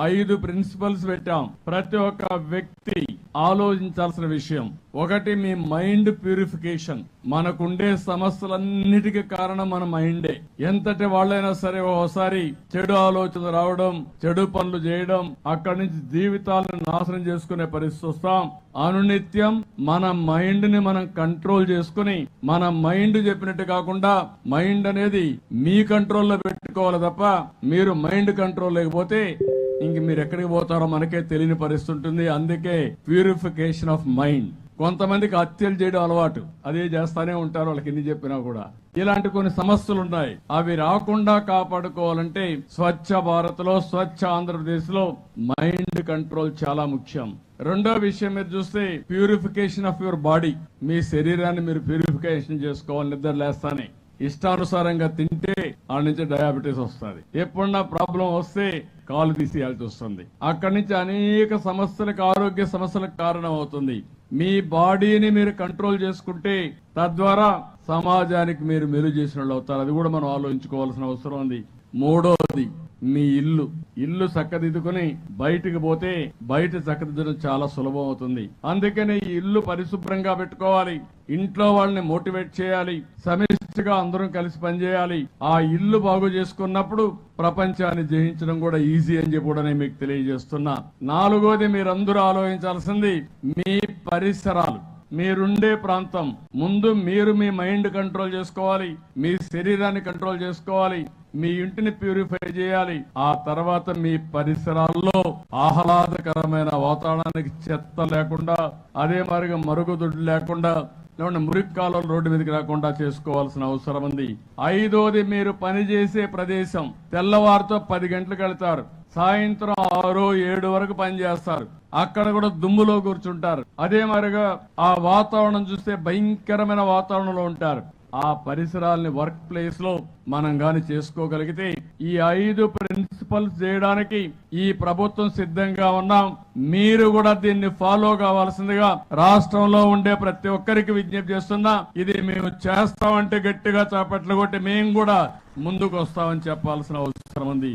ఐదు ప్రిన్సిపల్స్ పెట్టాం. ప్రతి ఒక్క వ్యక్తి ఆలోచించాల్సిన విషయం. ఒకటి మీ మైండ్ ప్యూరిఫికేషన్. మనకుండే సమస్యలన్నిటికీ కారణం మన మైండే. ఎంతటి వాళ్ళైనా సరే ఓసారి చెడు ఆలోచన రావడం చెడు పనులు చేయడం అక్కడి నుంచి జీవితాలను నాశనం చేసుకునే పరిస్థితి వస్తాం. అనునిత్యం మన మైండ్ని మనం కంట్రోల్ చేసుకుని మన మైండ్ చెప్పినట్టు కాకుండా మైండ్ అనేది మీ కంట్రోల్లో పెట్టుకోవాలి తప్ప మీరు మైండ్ కంట్రోల్ లేకపోతే ఇంక మీరు ఎక్కడికి పోతారో మనకే తెలియని పరిస్థితి ఉంటుంది అందుకే ప్యూరిఫికేషన్ ఆఫ్ మైండ్ కొంతమందికి హత్యలు చేయడం అలవాటు. అదే చేస్తానే ఉంటారు వాళ్ళకి ఎన్ని చెప్పినా కూడా. ఇలాంటి కొన్ని సమస్యలు ఉన్నాయి అవి రాకుండా కాపాడుకోవాలంటే స్వచ్ఛ భారత్లో స్వచ్ఛ ఆంధ్రప్రదేశ్లో మైండ్ కంట్రోల్ చాలా ముఖ్యం. రెండో విషయం మీరు చూస్తే ప్యూరిఫికేషన్ ఆఫ్ యువర్ బాడీ మీ శరీరాన్ని మీరు ప్యూరిఫికేషన్ చేసుకోవాలి. నిద్ర లేస్తానే. ఇష్టానుసారంగా తింటే ఆ నుంచి డయాబెటీస్ వస్తుంది. ఎప్పుడన్నా ప్రాబ్లం వస్తే కాలు తీసేయాల్సి వస్తుంది. అక్కడి నుంచి అనేక సమస్యలకు ఆరోగ్య సమస్యలకు కారణం అవుతుంది మీ బాడీని మీరు కంట్రోల్ చేసుకుంటే తద్వారా సమాజానికి మీరు మెరుగు చేసిన వాళ్ళు అవుతారు. అది కూడా మనం ఆలోచించుకోవాల్సిన అవసరం ఉంది. మూడోది మీ ఇల్లు. ఇల్లు చక్కదిద్దుకుని బయటికి పోతే బయట చక్కదిద్దడం చాలా సులభం అవుతుంది. అందుకని ఈ ఇల్లు పరిశుభ్రంగా పెట్టుకోవాలి. ఇంట్లో వాళ్ళని మోటివేట్ చేయాలి. సమిష్టిగా అందరం కలిసి పనిచేయాలి. ఆ ఇల్లు బాగు చేసుకున్నప్పుడు ప్రపంచాన్ని జయించడం కూడా ఈజీ అని చెప్పి కూడా నేను మీకు తెలియజేస్తున్నా. నాలుగోది మీరందరూ ఆలోచించాల్సింది మీ పరిసరాలు. మీరుండే ప్రాంతం. ముందు మీరు మీ మైండ్ కంట్రోల్ చేసుకోవాలి. మీ శరీరాన్ని కంట్రోల్ చేసుకోవాలి. మీ ఇంటిని ప్యూరిఫై చేయాలి. ఆ తర్వాత మీ పరిసరాల్లో ఆహ్లాదకరమైన వాతావరణానికి చెత్త లేకుండా అదే మరుగు మరుగుదొడ్డు లేకుండా లేకుంటే మురిక్కాలం రోడ్డు మీదకి రాకుండా చేసుకోవాల్సిన అవసరం ఉంది. ఐదోది మీరు పనిచేసే ప్రదేశం. తెల్లవారితో పది గంటలకు వెళ్తారు. సాయంత్రం ఆరు ఏడు వరకు పని చేస్తారు అక్కడ కూడా దుమ్ములో కూర్చుంటారు. అదే మరిగా ఆ వాతావరణం చూస్తే భయంకరమైన వాతావరణంలో ఉంటారు. ఆ పరిసరాల్ని వర్క్ ప్లేస్లో మనం గాని చేసుకోగలిగితే ఈ ఐదు ప్రిన్సిపల్స్ చేయడానికి ఈ ప్రభుత్వం సిద్ధంగా ఉన్నాం. మీరు కూడా దీన్ని ఫాలో కావాల్సిందిగా రాష్ట్రంలో ఉండే ప్రతి ఒక్కరికి విజ్ఞప్తి చేస్తున్నా. ఇది మేము చేస్తామంటే గట్టిగా చేపట్లు కొట్టి మేము కూడా ముందుకు వస్తామని చెప్పాల్సిన అవసరం ఉంది.